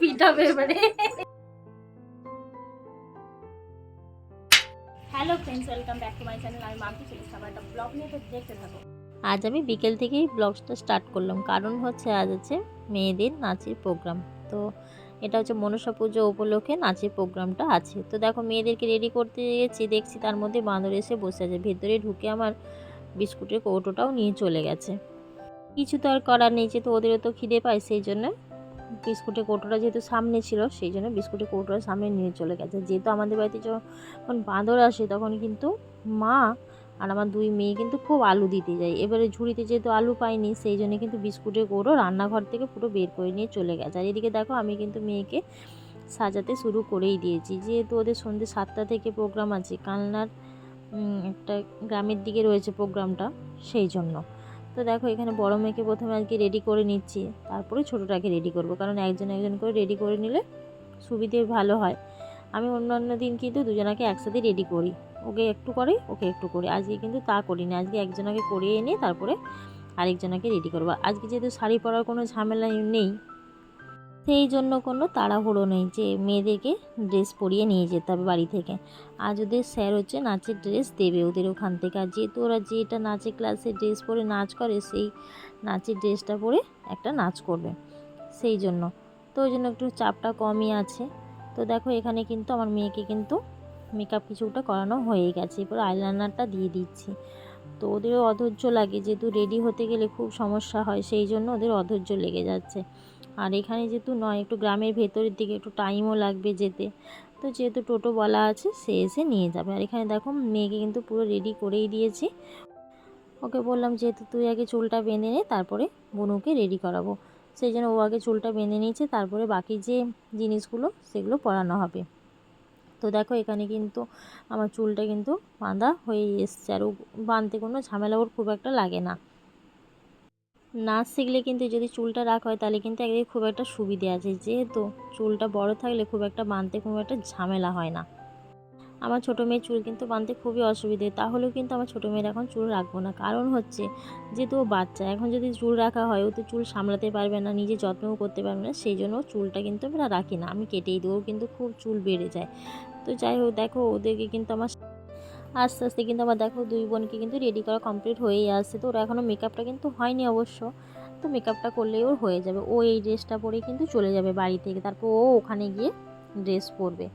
পিটাবে এবারে hello friends welcome back to my channel আমি মাম্পি চলে এসেছি একটা ব্লগ নিয়ে তো দেখতে থাকো। আজ আমি বিকেল থেকেই ব্লগটা স্টার্ট করলাম। কারণ হচ্ছে আজ হচ্ছে মেয়েদের নাচের প্রোগ্রাম তো এটা হচ্ছে মনসা পুজো উপলক্ষে নাচের প্রোগ্রামটা আছে। তো দেখো মেয়েদেরকে রেডি করতে গেছি দেখছি তার মধ্যে বাঁদর এসে বসে আছে। ভেতরে ঢুকে আমার বিস্কুটের কৌটোটাও নিয়ে চলে গেছে। কিছু তো আর করার নেই যেহেতু ওদেরও তো খিদে পায় সেই জন্য বিস্কুটের কৌটোটা যেহেতু সামনে ছিল, সেই জন্য বিস্কুটের কৌটোটা সামনে নিয়ে চলে গেছে। যেহেতু আমাদের বাড়িতে যখন বাঁদর আসে, তখন কিন্তু মা আর আমার দুই মেয়ে কিন্তু খুব আলু দিতে যায়। এবারে ঝুড়িতে যেহেতু আলু পাইনি, সেই জন্য কিন্তু বিস্কুটের কৌটো রান্নাঘর থেকে পুরো বের করে নিয়ে চলে গেছে। আর এদিকে দেখো, আমি কিন্তু মেয়েকে সাজাতে শুরু করেই দিয়েছি। যেহেতু ওদের সন্ধ্যে সাতটা থেকে প্রোগ্রাম আছে, কালনার একটা গ্রামের দিকে রয়েছে প্রোগ্রামটা সেই জন্য। তো দেখো, এখানে বড় মেয়েকে প্রথমে আজকে রেডি করে নিচ্ছি। তারপরে ছোটোটাকে রেডি করব। কারণ একজন একজন করে রেডি করে নিলে সুবিধে ভালো হয়। আমি অন্য অন্য দিন কিন্তু দুজনাকে একসাথে রেডি করি। ওকে একটু করে, ওকে একটু করি। আজকে কিন্তু তা করি না আজকে একজনাকে করিয়ে এনে তারপরে আরেকজনাকে রেডি করব। আজকে যেহেতু শাড়ি পরার কোনো ঝামেলা নেই সেই জন্য কোনো তাড়াহুড়ো নেই যে মেয়েদেরকে ড্রেস পরিয়ে নিয়ে যেতে হবে বাড়ি থেকে। আজ ওদের স্যার হচ্ছে নাচের ড্রেস দেবে ওদের ওখান থেকে। আর যেহেতু ওরা যেটা নাচের ক্লাসে ড্রেস পরে নাচ করে, সেই নাচের ড্রেসটা পরে একটা নাচ করবে। সেই জন্য। তো ওই জন্য একটু চাপটা কমই আছে। তো দেখো এখানে কিন্তু আমার মেয়েকে কিন্তু মেকআপ কিছুটা করানো হয়ে গেছে। এরপর আইলাইনারটা দিয়ে দিচ্ছি। তো ওদেরও অধৈর্য লাগে। যেহেতু রেডি হতে গেলে খুব সমস্যা হয়, সেই জন্য ওদের অধৈর্য লেগে যাচ্ছে। আর এখানে যেহেতু নয়, একটু গ্রামের ভেতরের দিকে একটু টাইমও লাগবে যেতে। তো যেহেতু টোটো বলা আছে, সে এসে নিয়ে যাবে। আর এখানে দেখো, মেয়েকে কিন্তু পুরো রেডি করেই দিয়েছি। ওকে বললাম, যেহেতু তুই আগে চুলটা বেঁধে নে, তারপরে বনুকে রেডি করাবো। সেই জন্য ও আগে চুলটা বেঁধে নিয়েছে, তারপরে বাকি যে জিনিসগুলো, সেগুলো পরানো হবে। তো দেখো, এখানে কিন্তু আমার চুলটা কিন্তু বাঁধা হয়ে এসছে। আর ও বাঁধতে কোনো ঝামেলা ওর খুব একটা লাগে না। নাচ শিখলে কিন্তু যদি চুলটা রাখা হয়, তাহলে কিন্তু একদিকে খুব একটা সুবিধে আছে। যেহেতু চুলটা বড় থাকলে খুব একটা বাঁধতে খুব একটা ঝামেলা হয় না। আমার ছোটো মেয়ের চুল কিন্তু বাঁধতে খুবই অসুবিধে, তাহলেও কিন্তু আমার ছোটো মেয়ের এখন চুল রাখব না। কারণ হচ্ছে যেহেতু ও বাচ্চা, এখন যদি চুল রাখা হয়, ও তো চুল সামলাতে পারবে না, নিজে যত্নও করতে পারবে না, সেই জন্য চুলটা কিন্তু আমরা রাখি না। আমি কেটেই দিই ওর কিন্তু খুব চুল বেড়ে যায়। তো যাই হোক, দেখো, ওদেরকে কিন্তু আমার আস্তে আস্তে কিন্তু আমার দেখো দুই বোনকে কিন্তু রেডি করা কমপ্লিট হয়েই আসছে। তো ওরা এখনও মেকআপটা কিন্তু হয়নি অবশ্য। তো মেকআপটা করলেই ওর হয়ে যাবে। ও এই ড্রেসটা পরেই কিন্তু চলে যাবে বাড়ি থেকে। তারপর ও ওখানে গিয়ে ড্রেস পরবে।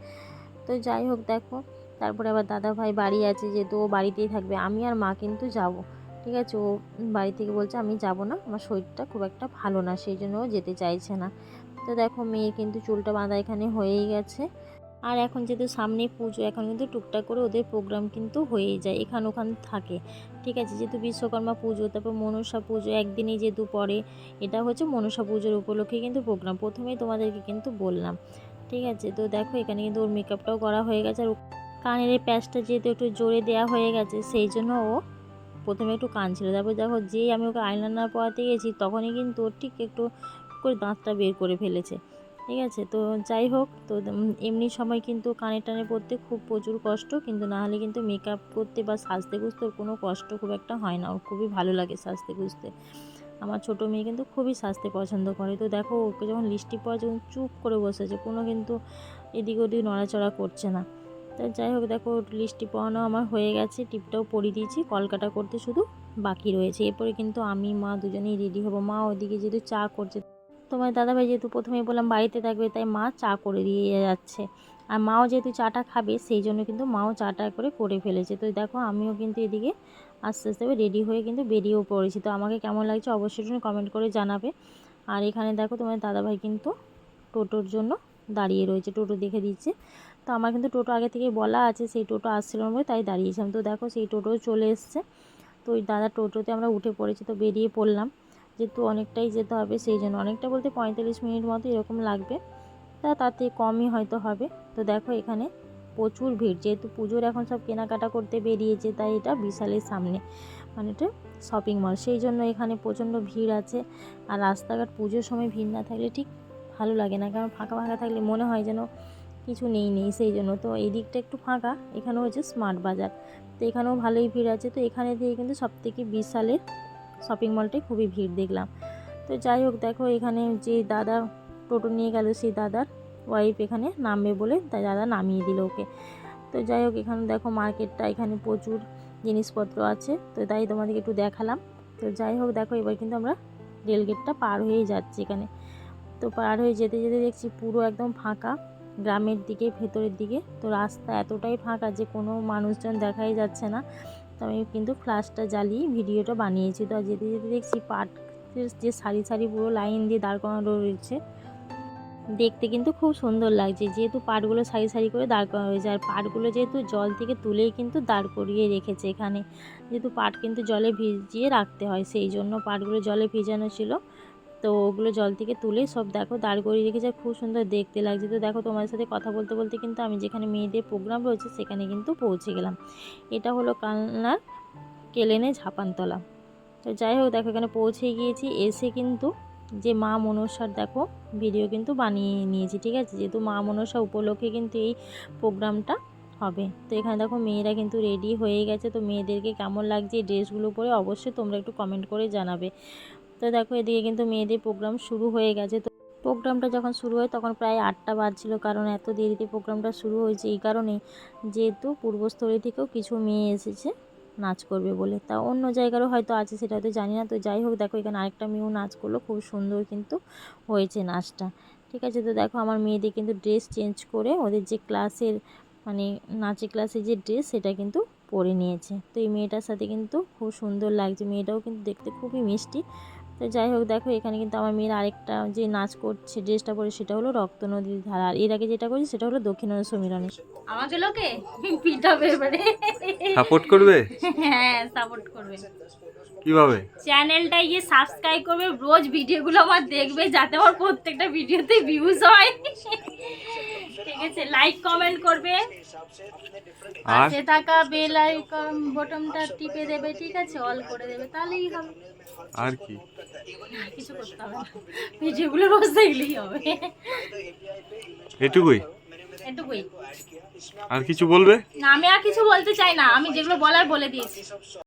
তো যাই হোক দেখো, তারপরে আবার দাদা ভাই বাড়ি আছে যেহেতু ও বাড়িতেই থাকবে। আমি আর মা কিন্তু যাব। ঠিক আছে? ও বাড়ি থেকে বলছে, আমি যাব না। আমার শরীরটা খুব একটা ভালো না। সেই জন্য ও যেতে চাইছে না। তো দেখো মেয়ে কিন্তু চুলটা বাঁধা এখানে হয়েই গেছে। আর এখন যেহেতু সামনে পুজো, এখন কিন্তু টুকটাক করে ওদের প্রোগ্রাম কিন্তু হয়েই যায়, এখান ওখান থাকে। ঠিক আছে, যেহেতু বিশ্বকর্মা পুজো, তারপর মনসা পুজো, একদিনই যেহেতু পরে এটা হচ্ছে মনসা পুজোর উপলক্ষে কিন্তু প্রোগ্রাম প্রথমেই তোমাদেরকে কিন্তু বললাম। ঠিক আছে, তো দেখো এখানে কিন্তু ওর মেকআপটাও করা হয়ে গেছে আর কানের এই প্যাচটা যেহেতু একটু জোরে দেওয়া হয়ে গেছে, সেই জন্য ও প্রথমে একটু কানছিল। তারপর দেখো যেই আমি ওকে আইলাইনার পরাতে গেছি, তখনই কিন্তু ওর ঠিক একটু করে দাঁতটা বের করে ফেলেছে। ঠিক আছে? তো যাই হোক, তো এমনি সময় কিন্তু কানে টানে পরতে খুব প্রচুর কষ্ট, কিন্তু না হলে কিন্তু মেকআপ করতে বা সাজতে গুজতে ওর কোনো কষ্ট খুব একটা হয় না। ওর খুবই ভালো লাগে সাজতে গুজতে। আমার ছোটো মেয়ে কিন্তু খুবই সাজতে পছন্দ করে। তো দেখো, ওকে যখন লিস্টি পরা যখন চুপ করে বসেছে, কোনো কিন্তু এদিক ওদিক নড়াচড়া করছে না। তা যাই হোক, দেখো লিস্টি পরানো আমার হয়ে গেছে, টিপটাও পরিয়ে দিয়েছি কলকাটা করতে শুধু বাকি রয়েছে। এরপরে কিন্তু আমি, মা দুজনেই রেডি হব। মা ওদিকে যেহেতু চা করছে তোমার দাদাভাই যেহেতু প্রথমেই বললাম বাড়িতে থাকবে, তাই মা চা করে দিয়ে যাচ্ছে। আর মাও যেহেতু চাটা খাবে, সেই জন্য কিন্তু মাও চাটা করে করে ফেলেছে। তো দেখো, আমিও কিন্তু এদিকে আস্তে আস্তে রেডি হয়ে কিন্তু বেরিয়েও পড়েছি। তো আমাকে কেমন লাগছে অবশ্যই তুমি কমেন্ট করে জানাবে। আর এখানে দেখো, তোমার দাদাভাই কিন্তু টোটোর জন্য দাঁড়িয়ে রয়েছে, টোটো দেখে দিচ্ছে। তো আমার কিন্তু টোটো আগে থেকে বলা আছে, সেই টোটো আসছিল বলে তাই দাঁড়িয়েছিলাম। তো দেখো, সেই টোটো চলে এসছে। তো ওই দাদা টোটোতে আমরা উঠে পড়েছি, তো বেরিয়ে পড়লাম। যেহেতু অনেকটাই যেতে হবে, সেই জন্য অনেকটা বলতে পঁয়তাল্লিশ মিনিট মতো এরকম লাগবে। তা তাতে কমই হয়তো হবে। তো দেখো এখানে প্রচুর ভিড়। যেহেতু পুজোর এখন সব কেনাকাটা করতে বেরিয়েছে, তাই এটা বিশালের সামনে মানে এটা শপিং মল সেই জন্য এখানে প্রচণ্ড ভিড় আছে। আর রাস্তাঘাট পুজোর সময় ভিড় না থাকলে ঠিক ভালো লাগে না। কারণ ফাঁকা ফাঁকা থাকলে মনে হয় যেন কিছু নেই নেই। সেই জন্য তো এই দিকটা একটু ফাঁকা। এখানেও হচ্ছে স্মার্ট বাজার। তো এখানেও ভালোই ভিড় আছে। তো এখানে দিয়ে কিন্তু সবথেকে বিশালের শপিং মলটাই খুবই ভিড় দেখলাম। তো যাই হোক, দেখো এখানে যে দাদা টোটো নিয়ে গেল, সেই দাদার ওয়াইফ এখানে নামবে বলে তাই দাদা নামিয়ে দিল ওকে। তো যাই হোক, এখানে দেখো মার্কেটটা এখানে প্রচুর জিনিসপত্র আছে। তো তাই তোমাদেরকে একটু দেখালাম। তো যাই হোক, দেখো এবার কিন্তু আমরা রেলগেটটা পার হয়েই যাচ্ছি এখানে। তো পার হয়ে যেতে যেতে দেখছি পুরো একদম ফাঁকা, গ্রামের দিকে, ভেতরের দিকে। তো রাস্তা এতটাই ফাঁকা যে কোনো মানুষজন দেখাই যাচ্ছে না। আমি কিন্তু ফ্লাশটা জ্বালিয়ে ভিডিওটা বানিয়েছি। তো যেতে যেতে দেখছি পাটের যে সারি সারি পুরো লাইন দিয়ে দাঁড় করানো রয়েছে। দেখতে কিন্তু খুব সুন্দর লাগছে। যেহেতু পাটগুলো সারি সারি করে দাঁড় করানো হয়েছে আর পাটগুলো যেহেতু জল থেকে তুলেই কিন্তু দাঁড় করিয়ে রেখেছে এখানে। যেহেতু পাট কিন্তু জলে ভিজিয়ে রাখতে হয়, সেই জন্য পাটগুলো জলে ভিজানো ছিল। তো ওগুলো জল থেকে তুলে সব দেখো দাঁড় করিয়ে রেখেছে, খুব সুন্দর দেখতে লাগছে। তো দেখো তোমাদের সাথে কথা বলতে বলতে কিন্তু আমি যেখানে মেয়েদের প্রোগ্রাম রয়েছে সেখানে কিন্তু পৌঁছে গেলাম। এটা হলো কালনার কেলেনে ঝাপানতলা। তো যাই হোক দেখো এখানে পৌঁছে গিয়েছি, এসে কিন্তু যে মা মনসার দেখো ভিডিও কিন্তু বানিয়ে নিয়েছি, ঠিক আছে? যেহেতু মা মনসা উপলক্ষে কিন্তু এই প্রোগ্রামটা হবে। তো এখানে দেখো মেয়েরা কিন্তু রেডি হয়ে গেছে। তো মেয়েদেরকে কেমন লাগছে এই ড্রেসগুলো পরে অবশ্যই তোমরা একটু কমেন্ট করে জানাবে। তো দেখো, এদিকে কিন্তু মেয়েদের প্রোগ্রাম শুরু হয়ে গেছে। তো প্রোগ্রামটা যখন শুরু হয়, তখন প্রায় আটটা বাজছিল, কারণ এত দেরিতে প্রোগ্রামটা শুরু হয়েছে। এই কারণেই যেহেতু পূর্বস্থলী থেকেও কিছু মেয়ে এসেছে, নাচ করবে বলে। তা অন্য জায়গারও হয়তো আছে, সেটা হয়তো জানি না। তো যাই হোক, দেখো, এখানে আরেকটা মেয়েও নাচ করল। খুব সুন্দর কিন্তু হয়েছে নাচটা। ঠিক আছে, তো দেখো, আমার মেয়েদের কিন্তু ড্রেস চেঞ্জ করে ওদের যে ক্লাসের মানে নাচের ক্লাসের যে ড্রেস সেটা কিন্তু পরে নিয়েছে। তো এই মেয়েটার সাথে কিন্তু খুব সুন্দর লাগছে। মেয়েটাও কিন্তু দেখতে খুবই মিষ্টি। তো যাই হোক দেখো এখানে কিন্তু আমার মেয়ের আরেকটা যে নাচ করছে ড্রেসটা পরে সেটা হলো রক্ত নদীর ধারা। আর এর আগে যেটা করছে সেটা হলো দক্ষিণ সমীরণে। আমাকে লোকে? পিটাবে এবারে সাপোর্ট করবে? হ্যাঁ সাপোর্ট করবে। কীভাবে? চ্যানেলটা গিয়ে সাবস্ক্রাইব করবে রোজ ভিডিওগুলো আমার দেখবে যাতে আমার প্রত্যেকটা ভিডিওতে ভিউজ হয়। ঠিক আছে লাইক কমেন্ট করবে। আর? পাশে থাকা বেল আইকন বটনটা টিপে দেবে ঠিক আছে? অল করে দেবে তাহলেই হবে। আর কি? আর কিছু করতে হবে না। ভিডিওগুলো রোজ দেখলেই হবে। এটুকুই? এটুকুই। আর কিছু বলবে? না আমি আর কিছু বলতে চাই না। আমি যেগুলো বলার বলে দিয়েছি।